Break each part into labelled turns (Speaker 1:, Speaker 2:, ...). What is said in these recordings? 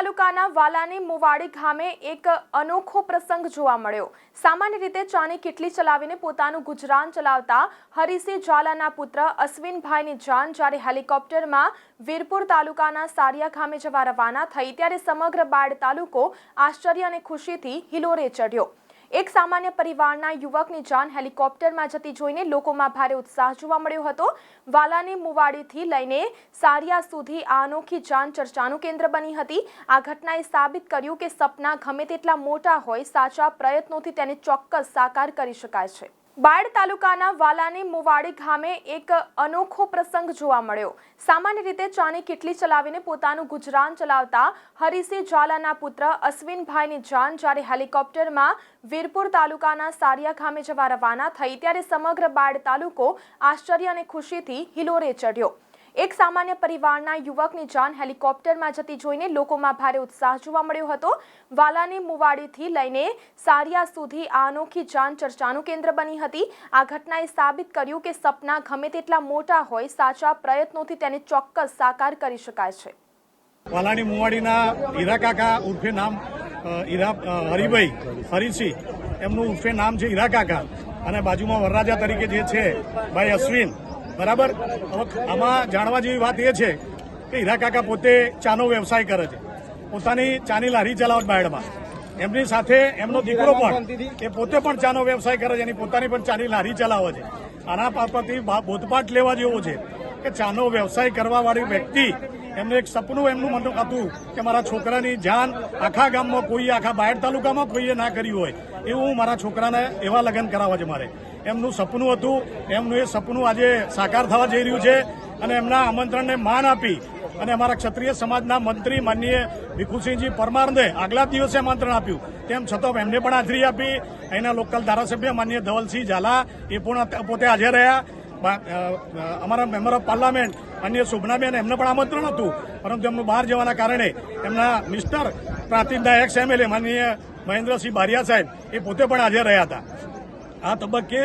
Speaker 1: તાલુકાના વાલાની મુવાડી ગામે એક અનોખો પ્રસંગ જોવા મળ્યો. સામાન્ય રીતે ચાની કિટલી ચલાવીને પોતાનું ગુજરાન ચલાવતા હરિસિંહ ઝાલાના પુત્ર અશ્વિનભાઈની જાન જ્યારે હેલિકોપ્ટરમાં વીરપુર તાલુકાના સારિયા ગામે જવા રવાના થઈ, ત્યારે સમગ્ર બાળ તાલુકો આશ્ચર્ય અને ખુશીથી હિલોરે ચડ્યો એક સામાન્ય પરિવારના યુવકની જાન હેલિકોપ્ટરમાં જતી જોઈને લોકોમાં ભારે ઉત્સાહ જોવા મળ્યો હતો. વાલાની મુવાડીથી લઈને સારિયા સુધી આ અનોખી જાન ચર્ચાનું કેન્દ્ર બની હતી. આ ઘટનાએ સાબિત કર્યું કે સપના ગમે તેટલા મોટા હોય સાચા પ્રયત્નોથી તેને ચોક્કસ સાકાર કરી શકાય છે. બાયડ તાલુકાના વાલાની મુવાડી ગામે એક અનોખો પ્રસંગ જોવા મળ્યો. સામાન્ય રીતે ચાની કિટલી ચલાવીને પોતાનું ગુજરાન ચલાવતા હરિસિંહ ઝાલાના પુત્ર અશ્વિનભાઈની જાન જ્યારે હેલિકોપ્ટરમાં વીરપુર તાલુકાના સારિયા ગામે જવા રવાના થઈ, ત્યારે સમગ્ર બાળ તાલુકો આશ્ચર્ય અને ખુશીથી હિલોરે ચડ્યો એક સામાન્ય પરિવારના યુવકની જાન હેલિકોપ્ટરમાં જતી જોઈને લોકોમાં ભારે ઉત્સાહ જોવા મળ્યો હતો. વાલાની મુવાડીથી લઈને સારિયા સુધી આ અનોખી જાન ચર્ચાનું કેન્દ્ર બની હતી. આ ઘટનાએ સાબિત કર્યું કે સપના ગમે તેટલા મોટા હોય, સાચા પ્રયત્નોથી તેને ચોક્કસ સાકાર કરી શકાય છે.
Speaker 2: વાલાની મુવાડીના હીરા કાકા ઉર્ફે નામ હીરા હરિભાઈ, હરિસિંહ, એમનું ઉર્ફે નામ છે હીરા કાકા. અને બાજુમાં વરરાજા તરીકે જે છે, ભાઈ અશ્વિન બરાબર? આમાં જાણવા જેવી વાત એ છે કે હીરા કાકા પોતે ચાનો વ્યવસાય કરે છે. પોતાની ચાની લારી ચલાવત બાયડમાં. એમની સાથે એમનો દીકરો પણ એ પોતે પણ ચાનો વ્યવસાય કરે છે. એની પોતાની પણ ચાની લારી ચલાવે છે. આના પરથી બોધપાઠ લેવા જેવો છે કે ચાનો વ્યવસાય કરવાવાળી વ્યક્તિ એમને એક સપનું એમનું મન હતું કે મારા છોકરાની જાન આખા ગામમાં કોઈ, આખા બાયડ તાલુકામાં કોઈએ ના કર્યું હોય. એવું મારા છોકરાને એવા લગ્ન કરાવવા છે મારે. એમનું સપનું હતું, એમનું એ સપનું આજે સાકાર થવા જઈ રહ્યું છે અને એમના આમંત્રણને માન આપી અને અમારા ક્ષત્રિય સમાજના મંત્રી માનનીય ભીખુસિંહજી પરમારને આગલા દિવસે આમંત્રણ આપ્યું. તેમ છતાં એમને પણ હાજરી આપી. અહીંના લોકલ ધારાસભ્ય માનનીય ધવલસિંહ ઝાલા એ પણ પોતે હાજર રહ્યા. અમારા મેમ્બર ઓફ પાર્લામેન્ટ અન્ય શોભનાબેન એમને પણ આમંત્રણ હતું. પરંતુ એમનું બહાર જવાના કારણે એમના મિસ્ટર પ્રાંતિજના એક્સ એમએલએ માનનીય મહેન્દ્રસિંહ બારિયા સાહેબ એ પોતે પણ હાજર રહ્યા હતા. આ તબક્કે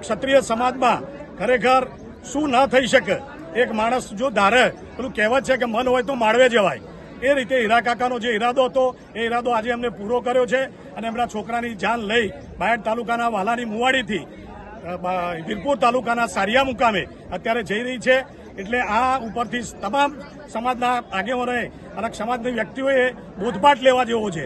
Speaker 2: ક્ષત્રિય સમાજમાં ખરેખર શું ન થઈ શકે? એક માણસ જો ધારે, પેલું કહેવત છે કે મન હોય તો માળવે જવાય. એ રીતે હીરા કાકાનો જે ઈરાદો હતો, એ ઈરાદો આજે એમને પૂરો કર્યો છે અને એમના છોકરાની જાન લઈ બાયડ તાલુકાના વાલાની મુવાડીથી વીરપુર તાલુકાના સારિયા મુકામે અત્યારે જઈ રહી છે. એટલે આ ઉપરથી તમામ સમાજના આગેવાનોએ અને સમાજની વ્યક્તિઓએ બોધપાઠ લેવા જેવો છે.